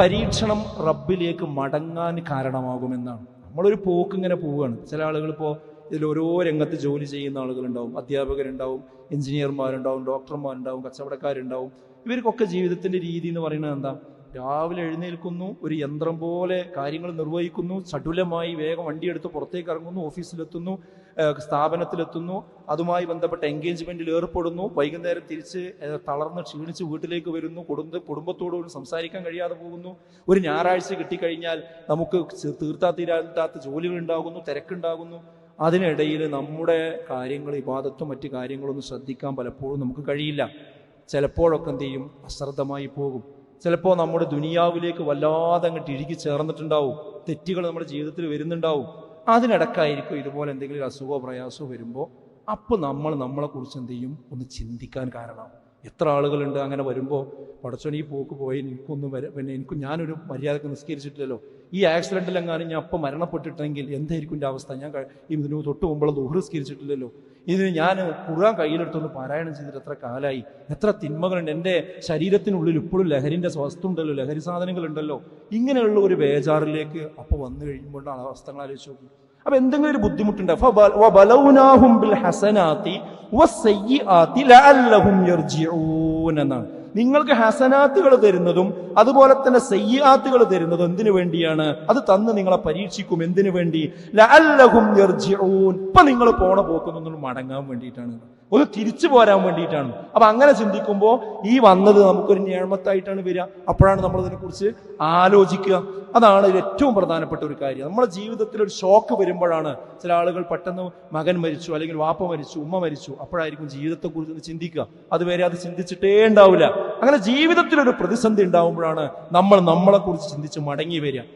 പരീക്ഷണം റബ്ബിലേക്ക് മടങ്ങാൻ കാരണമാകുമെന്നാണ്. നമ്മളൊരു പോക്ക് ഇങ്ങനെ പോവുകയാണ്. ചില ആളുകൾ ഇപ്പോൾ ഇതിൽ ഓരോ രംഗത്ത് ജോലി ചെയ്യുന്ന ആളുകളുണ്ടാവും. അധ്യാപകരുണ്ടാവും എഞ്ചിനീയർമാരുണ്ടാവും ഡോക്ടർമാരുണ്ടാവും കച്ചവടക്കാരുണ്ടാവും. ഇവർക്കൊക്കെ ജീവിതത്തിന്റെ രീതി എന്ന് പറയുന്നത് എന്താ? രാവിലെ എഴുന്നേൽക്കുന്നു ഒരു യന്ത്രം പോലെ കാര്യങ്ങൾ നിർവഹിക്കുന്നു ചടുലമായി വേഗം വണ്ടിയെടുത്ത് പുറത്തേക്ക് ഇറങ്ങുന്നു ഓഫീസിലെത്തുന്നു സ്ഥാപനത്തിലെത്തുന്നു. അതുമായി ബന്ധപ്പെട്ട എൻഗേജ്മെന്റിൽ ഏർപ്പെടുന്നു. വൈകുന്നേരം തിരിച്ച് തളർന്ന് ക്ഷീണിച്ച് വീട്ടിലേക്ക് വരുന്നു. കുടുംബ കുടുംബത്തോടുകൂടി സംസാരിക്കാൻ കഴിയാതെ പോകുന്നു. ഒരു ഞായറാഴ്ച കിട്ടിക്കഴിഞ്ഞാൽ നമുക്ക് തീർത്താ തീരാത്ത ജോലികൾ ഉണ്ടാകുന്നു തിരക്കുണ്ടാകുന്നു. അതിനിടയിൽ നമ്മുടെ കാര്യങ്ങൾ ഇബാദത്തും മറ്റു കാര്യങ്ങളൊന്നും ശ്രദ്ധിക്കാൻ പലപ്പോഴും നമുക്ക് കഴിയില്ല. ചിലപ്പോഴൊക്കെ എന്ത് ചെയ്യും? അശ്രദ്ധമായി പോകും. ചിലപ്പോൾ നമ്മുടെ ദുനിയാവിലേക്ക് വല്ലാതെ അങ്ങോട്ട് ഇഴുകി ചേർന്നിട്ടുണ്ടാവും. തെറ്റുകൾ നമ്മുടെ ജീവിതത്തിൽ വരുന്നുണ്ടാവും. അതിനിടക്കായിരിക്കും ഇതുപോലെ എന്തെങ്കിലും അസുഖമോ പ്രയാസമോ വരുമ്പോൾ അപ്പോൾ നമ്മൾ നമ്മളെക്കുറിച്ച് എന്ത് ചെയ്യും? ഒന്ന് ചിന്തിക്കാൻ കാരണമാവും. എത്ര ആളുകളുണ്ട് അങ്ങനെ വരുമ്പോൾ പടച്ചോൻ ഈ പോക്ക് പോയി എനിക്കൊന്നും വരെ പിന്നെ എനിക്ക് ഞാനൊരു മര്യാദയ്ക്ക് നിസ്കരിച്ചിട്ടില്ലല്ലോ. ഈ ആക്സിഡന്റിലെങ്ങാനും ഞാൻ അപ്പം മരണപ്പെട്ടിട്ടെങ്കിൽ എന്തായിരിക്കും എന്റെ അവസ്ഥ? ഞാൻ ഇതിന് തൊട്ട് മുമ്പുള്ള ദുഹ് നിസ്കരിച്ചിട്ടില്ലല്ലോ. ഇതിന് ഞാൻ കുറാൻ കയ്യിലെടുത്തൊന്ന് പാരായണം ചെയ്തിട്ട് എത്ര കാലായി? എത്ര തിന്മകളുണ്ട്? എന്റെ ശരീരത്തിനുള്ളിൽ ഇപ്പോഴും ലഹരിന്റെ സ്വസ്ഥമുണ്ടല്ലോ ലഹരി സാധനങ്ങളുണ്ടല്ലോ. ഇങ്ങനെയുള്ള ഒരു ബേജാറിലേക്ക് അപ്പോൾ വന്നു കഴിയുമ്പോഴാണ് അവസ്ഥകൾ ആലോചിച്ച് നോക്കി. അപ്പൊ എന്തെങ്കിലും ഒരു ബുദ്ധിമുട്ടുണ്ട്? നിങ്ങൾക്ക് ഹസനാത്തുകൾ തരുന്നതും അതുപോലെ തന്നെ സയ്യാത്തുകൾ തരുന്നതും എന്തിനു വേണ്ടിയാണ്? അത് തന്ന് നിങ്ങളെ പരീക്ഷിക്കും എന്തിനു വേണ്ടി? ലഅല്ലഹും യർജിഊൻ. ഇപ്പൊ നിങ്ങൾ പോണ പോക്കുന്നൊന്നും മടങ്ങാൻ വേണ്ടിയിട്ടാണ്. ഒന്ന് തിരിച്ചു പോരാൻ വേണ്ടിയിട്ടാണ്. അപ്പൊ അങ്ങനെ ചിന്തിക്കുമ്പോൾ ഈ വന്നത് നമുക്കൊരു ഞാമത്തായിട്ടാണ് വരിക. അപ്പോഴാണ് നമ്മൾ ഇതിനെക്കുറിച്ച് ആലോചിക്കുക. അതാണ് ഏറ്റവും പ്രധാനപ്പെട്ട ഒരു കാര്യം. നമ്മുടെ ജീവിതത്തിൽ ഒരു ഷോക്ക് വരുമ്പോഴാണ് ചില ആളുകൾ പെട്ടെന്ന് മകൻ മരിച്ചു അല്ലെങ്കിൽ വാപ്പ മരിച്ചു ഉമ്മ മരിച്ചു. അപ്പോഴായിരിക്കും ജീവിതത്തെക്കുറിച്ച് ചിന്തിക്കുക. അതുവരെ അത് ചിന്തിച്ചിട്ടേ ഉണ്ടാവില്ല. അങ്ങനെ ജീവിതത്തിൽ ഒരു പ്രതിസന്ധി ഉണ്ടാവുമ്പോഴാണ് നമ്മൾ നമ്മളെക്കുറിച്ച് ചിന്തിച്ച് മടങ്ങി വരിക.